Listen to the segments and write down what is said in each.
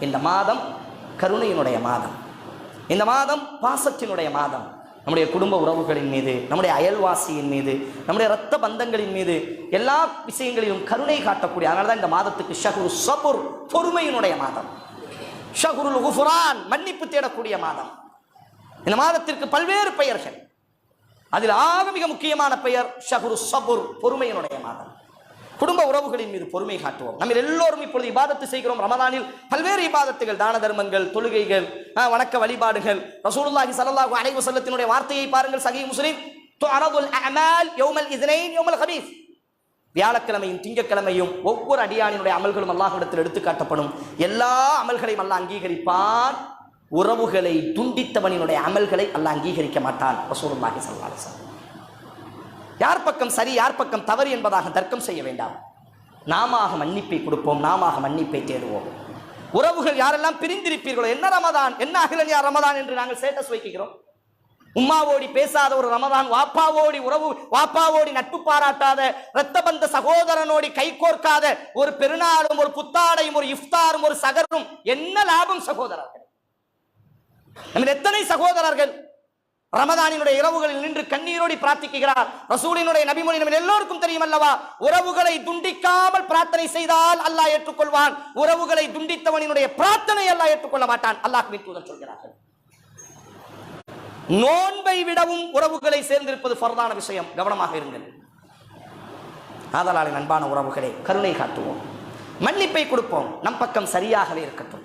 இந்த மாதம் கருணையினுடைய மாதம். இந்த மாதம் பாசத்தினுடைய மாதம். நம்முடைய குடும்ப உறவுகளின் மீது நம்முடைய அயல்வாசியின் மீது நம்முடைய இரத்த பந்தங்களின் மீது எல்லா விஷயங்களிலும் கருணை காட்டக்கூடிய அதனால தான் இந்த மாதத்துக்கு ஷகுரு சபுர் பொறுமையினுடைய மாதம். ஷகுருல் குஃபுரான் மன்னிப்பு தேடக்கூடிய மாதம். இந்த மாதத்திற்கு பல்வேறு பெயர்கள். அதில் ஆக மிக முக்கியமான பெயர் ஷகுரு சபுர் பொறுமையினுடைய மாதம். குடும்ப உறவுகளின் மீது பொறுமை காட்டுவோம். நம்ம எல்லோரும் இப்பொழுது இபாதத்து செய்கிறோம். ரமதானில் பல்வேறு இபாதத்துகள் தான தர்மங்கள் தொழுகைகள் ஆஹ், வணக்க வழிபாடுகள். ரசூலுல்லாஹி சல்லாஹு அலைவு செல்லத்தினுடைய வார்த்தையை பாருங்கள். சகி முஸ்லிம். வியாழக்கிழமையும் திங்கட்கிழமையும் ஒவ்வொரு அடியானினுடைய அமல்களும் அல்லாஹிடத்தில் எடுத்து காட்டப்படும் எல்லா அமல்களையும் அல்லாஹ் அங்கீகரிப்பான். உறவுகளை துண்டித்தவனினுடைய அமல்களை அல்லாஹ் அங்கீகரிக்க மாட்டான். ரசூலுல்லாஹி சல்லாஹ் அலைஹி யார் பக்கம் சரி யார் பக்கம் தவறு என்பதாக தர்க்கம் செய்ய வேண்டாம். நாம மன்னிப்பை கொடுப்போம் நாம மன்னிப்பை தேடுவோம். உறவுகள் யாரெல்லாம் பிரிந்திருப்பீர்களோ என்ன ரமதான் என்ன அகிலன் யார் ரமதான் என்று நாங்கள் ஸ்டேட்டஸ் வைக்கிறோம் உம்மாவோடி பேசாத ஒரு ரமதான் வாப்பாவோடி உறவு வாப்பாவோடி நட்பு பாராட்டாத இரத்த பந்த சகோதரனோடி கைகோர்க்காத ஒரு பெருநாளும் ஒரு புத்தாடையும் ஒரு இஃப்தாரும் ஒரு சகரும் என்ன லாபம் சகோதரர்கள்? எத்தனை சகோதரர்கள்? ரமதானினுடைய இரவுகளில் நின்று கண்ணீரோடி பிரார்த்திக்கிறார். ரசூலினுடைய நபிமொழி நம்ம எல்லோருக்கும் தெரியும் அல்லவா உறவுகளை துண்டிக்காமல் பிரார்த்தனை செய்தால் அல்லாஹ் ஏற்றுக்கொள்வான். உறவுகளை துண்டித்தவனினுடைய பிரார்த்தனை அல்லாஹ் ஏற்றுக்கொள்ள மாட்டான். அல்லாஹ் தூதர் சொல்கிறார்கள். நோன்பை விடவும் உறவுகளை சேர்ந்திருப்பது ஃபர்தான விஷயம். கவனமாக இருங்கள். ஆதலாளின் அன்பான உறவுகளே கருணை காட்டுவோம். மன்னிப்பை கொடுப்போம். நம் பக்கம் சரியாகவே இருக்கட்டும்.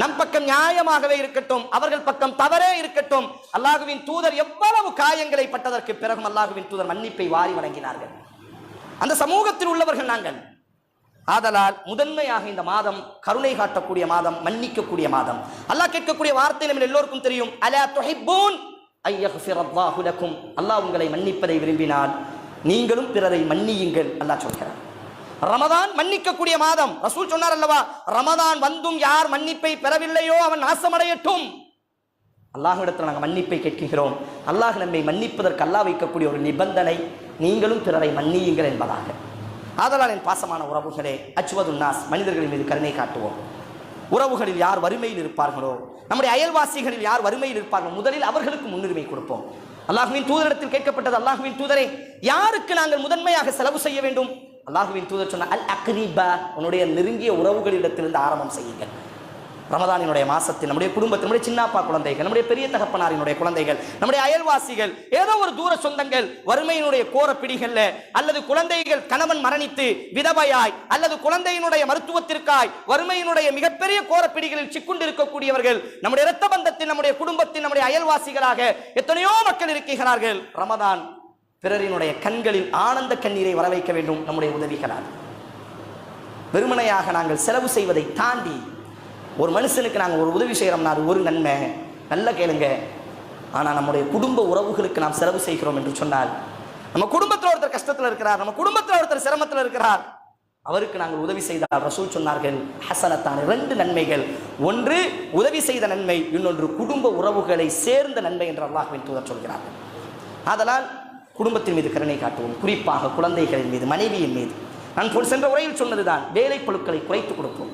நம் பக்கம் நியாயமாகவே இருக்கட்டும் அவர்கள் பக்கம் தவறே இருக்கட்டும். அல்லாஹுவின் தூதர் எவ்வளவு காயங்களை பட்டதற்கு பிறகும் அல்லாஹுவின் தூதர் மன்னிப்பை வாரி வழங்கினார்கள். அந்த சமூகத்தில் உள்ளவர்கள் நாங்கள். ஆதலால் முதன்மையாக இந்த மாதம் கருணை காட்டக்கூடிய மாதம் மன்னிக்கக்கூடிய மாதம். அல்லாஹ் கேட்கக்கூடிய வார்த்தை நம்ம எல்லோருக்கும் தெரியும். அலா துஹிப்பூன் ஐயஃபிரல்லாஹு அல்லாஹ் உங்களை மன்னிப்பதை விரும்பினால் நீங்களும் பிறரை மன்னியுங்கள் அல்லாஹ் சொல்கிறார். ரமதான் மன்னிக்கக்கூடிய மாதம். ரசூல் சொன்னார் அல்லவா ரமதான் வந்தும் யார் மன்னிப்பை பெறவில்லையோ அவன் நாசமடையட்டும். அல்லாஹிடத்தில் நாங்கள் மன்னிப்பை கேட்கிறோம் அல்லாஹ் நம்மை மன்னிப்பதற்கு அல்லா வைக்கக்கூடிய ஒரு நிபந்தனை நீங்களும் பிறரை மன்னியுங்கள் என்பதாக. ஆதலால் என் பாசமான உறவுகளே அச்சுவதுன்னாஸ் மனிதர்களின் மீது கருணை காட்டுவோம். உறவுகளில் யார் வறுமையில் இருப்பார்களோ நம்முடைய அயல்வாசிகளில் யார் வறுமையில் இருப்பார்களோ முதலில் அவர்களுக்கு முன்னுரிமை கொடுப்போம். அல்லாஹுவின் தூதரிடத்தில் கேட்கப்பட்டது அல்லாஹுவின் தூதரே யாருக்கு நாங்கள் முதன்மையாக செலவு செய்ய வேண்டும்? அல்லாஹுவின் தூதர் சொன்ன அல் அக்ரீபா உன்னுடைய நெருங்கிய உறவுகளிடத்திலிருந்து ஆரம்பம் செய்யுங்கள். ரமதானினுடைய மாசத்தில் நம்முடைய குடும்பத்தில் நம்முடைய சின்னாப்பா குழந்தைகள் நம்முடைய பெரிய தகப்பனாரினுடைய குழந்தைகள் நம்முடைய அயல்வாசிகள் ஏதோ ஒரு தூர சொந்தங்கள் வறுமையினுடைய கோர பிடிகள்ல அல்லது குழந்தைகள் கணவன் மரணித்து விதவையாய் அல்லது குழந்தையினுடைய மருத்துவத்திற்காய் வறுமையினுடைய மிகப்பெரிய கோர பிடிகளில் சிக்குண்டு இருக்கக்கூடியவர்கள் நம்முடைய இரத்த பந்தத்தில் நம்முடைய குடும்பத்தில் நம்முடைய அயல்வாசிகளாக எத்தனையோ மக்கள் இருக்கிறார்கள். ரமதான் பிறரினுடைய கண்களில் ஆனந்த கண்ணீரை வர வைக்க வேண்டும் நம்முடைய உதவிகளால். வெறுமனையாக நாங்கள் செலவு செய்வதை தாண்டி ஒரு மனுஷனுக்கு நாங்கள் ஒரு உதவி செய்கிறோம்னா அது ஒரு நன்மை. நல்ல கேளுங்க. ஆனால் நம்முடைய குடும்ப உறவுகளுக்கு நாம் செலவு செய்கிறோம் என்று சொன்னால் நம்ம குடும்பத்தில் ஒருத்தர் கஷ்டத்தில் இருக்கிறார் நம்ம குடும்பத்தில் ஒருத்தர் சிரமத்தில் இருக்கிறார் அவருக்கு நாங்கள் உதவி செய்தால் ரசூல் சொன்னார்கள் ஹசனத்தான் இரண்டு நன்மைகள். ஒன்று உதவி செய்த நன்மை இன்னொன்று குடும்ப உறவுகளை சேர்ந்த நன்மை என்று அல்லாஹ்வின் தூதர் சொல்கிறார்கள் ஆதலால் குடும்பத்தின் மீது கருணை காட்டுவோம். குறிப்பாக குழந்தைகளின் மீது மனைவியின் மீது. நான் சென்ற உரையில் சொன்னதுதான் வேலை பொருட்களை குறைத்து கொடுப்போம்.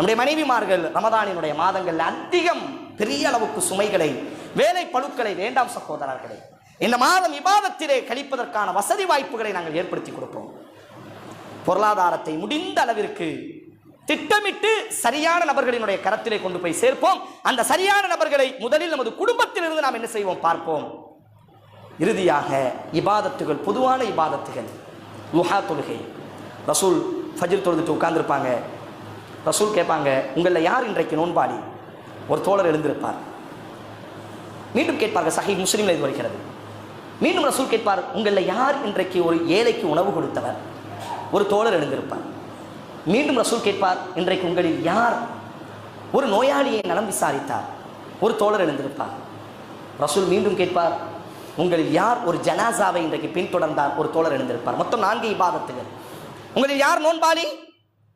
நம்முடைய மனைவிமார்கள் ரமதானினுடைய மாதங்கள் அதிகம் பெரிய அளவுக்கு சுமைகளை வேலை பழுக்களை வேண்டாம் சகோதரர்களே. இந்த மாதம் விவாதத்திலே கழிப்பதற்கான வசதி வாய்ப்புகளை நாங்கள் ஏற்படுத்தி கொடுப்போம். பொருளாதாரத்தை முடிந்த அளவிற்கு திட்டமிட்டு சரியான நபர்களினுடைய கரத்திலே கொண்டு போய் சேர்ப்போம். அந்த சரியான நபர்களை முதலில் நமது குடும்பத்திலிருந்து நாம் என்ன செய்வோம் பார்ப்போம். இறுதியாக இபாதத்துகள் பொதுவான இபாதத்துகள். லுஹா தொழுகை ரசூல் ஃபஜில் தொழுதுட்டு உட்கார்ந்துருப்பாங்க. ரசூல் கேட்பாங்க உங்களில் யார் இன்றைக்கு நோன்பாடி ஒரு தோழர் எழுந்திருப்பார். மீண்டும் கேட்பார்கள் சஹி முஸ்லீமில் இது வருகிறது. மீண்டும் ரசூல் கேட்பார் உங்களில் யார் இன்றைக்கு ஒரு ஏழைக்கு உணவு கொடுத்தவர்? ஒரு தோழர் எழுந்திருப்பார். மீண்டும் ரசூல் கேட்பார் இன்றைக்கு உங்களில் யார் ஒரு நோயாளியை நலம் விசாரித்தார்? ஒரு தோழர் எழுந்திருப்பார். ரசூல் மீண்டும் கேட்பார் உங்களில் யார் ஒரு ஜனாசாவை இன்றைக்கு பின்தொடர்ந்தார்? ஒரு தோழர் எழுந்திருப்பார். மொத்தம் நான்கு இபாதத்துகள். உங்களில் யார் நோன்பாளி?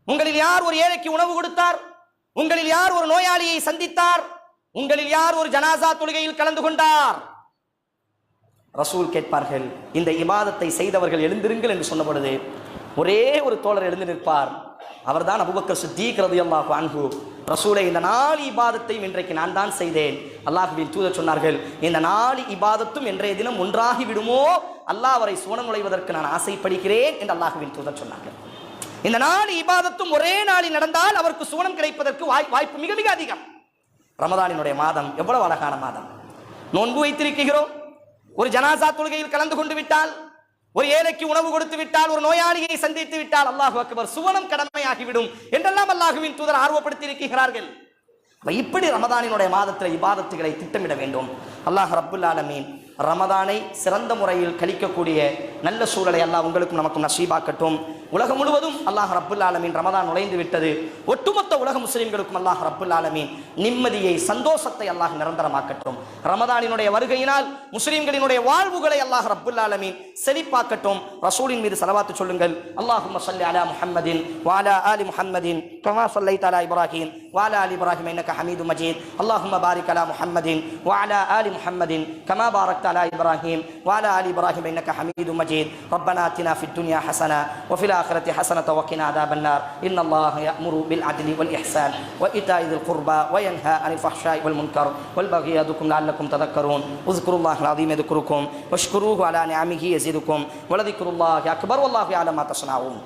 உங்களில் யார் ஒரு ஏழைக்கு உணவு கொடுத்தார்? உங்களில் யார் ஒரு நோயாளியை சந்தித்தார்? உங்களில் யார் ஒரு ஜனாசா தொழுகையில் கலந்து கொண்டார்? ரசூல் கேட்பார்கள் இந்த இபாதத்தை செய்தவர்கள் எழுந்திருங்கள் என்று சொன்ன பொழுது ஒரே ஒரு தோழர் எழுந்து நிற்பார். அவர்தான் அபுபக்கர் சித்தீக் ரலியல்லாஹு அன்பு ரசூலை இந்த நாலு இபாதத்தையும் இன்றைக்கு நான் தான் செய்தேன். அல்லாஹுவின் தூதர் சொன்னார்கள் இந்த நாலு இபாதத்தும் இன்றைய தினம் ஒன்றாகி விடுமோ? அல்லாஹ் அவரை சுவனம் நுழைவதற்கு நான் ஆசைப்படுகிறேன் என்று அல்லாஹுவின் தூதர் சொன்னார்கள். இந்த நாலு இபாதத்தும் ஒரே நாளில் நடந்தால் அவருக்கு சுவனம் கிடைப்பதற்கு வாய் வாய்ப்பு மிக மிக அதிகம். ரமதானினுடைய மாதம் எவ்வளவு அழகான மாதம். நோன்பு வைத்திருக்கிறோம். ஒரு ஜனாசா தொழுகையில் கலந்து கொண்டு விட்டால் ஒரு ஏழைக்கு உணவு கொடுத்து விட்டால் ஒரு நோயாளியை சந்தித்து விட்டால் அல்லாஹு அக்பர் சுவனம் கடமையாகிவிடும் என்றெல்லாம் அல்லாஹுவின் தூதர் ஆர்வப்படுத்தி இருக்கிறார்கள் இப்படி ரமதானினுடைய மாதத்தில் இபாதத்துகளை திட்டமிட வேண்டும். அல்லாஹ் ரப்புல் ரமதானை சிறந்த முறையில் கழிக்கக்கூடிய நல்ல சூழலை அல்லாஹ் உங்களுக்கும் நமக்கும் நசீபாக்கட்டும். உலகம் முழுவதும் அல்லாஹ் ரப்புல் ஆலமீன் ரமதான் நுழைந்து விட்டது. ஒட்டுமொத்த உலக முஸ்லிம்களுக்கும் அல்லாஹ் ரப்புல் ஆலமீன் நிம்மதியை சந்தோஷத்தை அல்லாஹ் நிரந்தரமாக்கட்டும். ரமதானினுடைய வருகையினால் முஸ்லிம்களினுடைய வாழ்வுகளை அல்லாஹ் ரப்புல் ஆலமீன் செழிப்பாக்கட்டும். ரசூலின் மீது செலவாத்து சொல்லுங்கள். அல்லாஹும்ம ஸல்லி அலா முஹம்மதின் வாலா ஆலி முஹம்மதின் கமா சொல்லை தாலா இப்ராஹிம் வாலா ஆலி இப்ராஹிம் இன்னக ஹமீது மஜீத். அல்லாஹும்ம பாரிக் அலா முஹம்மதின் வாலா ஆலி முஹம்மதின் கமா باركت على إبراهيم وعلى آل إبراهيم إنك حميد مجيد. ربنا آتنا في الدنيا حسنة وفي الآخرة حسنة وقنا عذاب النار. إن الله يأمر بالعدل والإحسان وإيتاء ذي القربى وينهى عن الفحشاء والمنكر والبغي لعلكم تذكرون. اذكروا الله العظيم يذكركم واشكروه على نعمه يزدكم ولذكر الله أكبر والله يعلم ما تصنعون.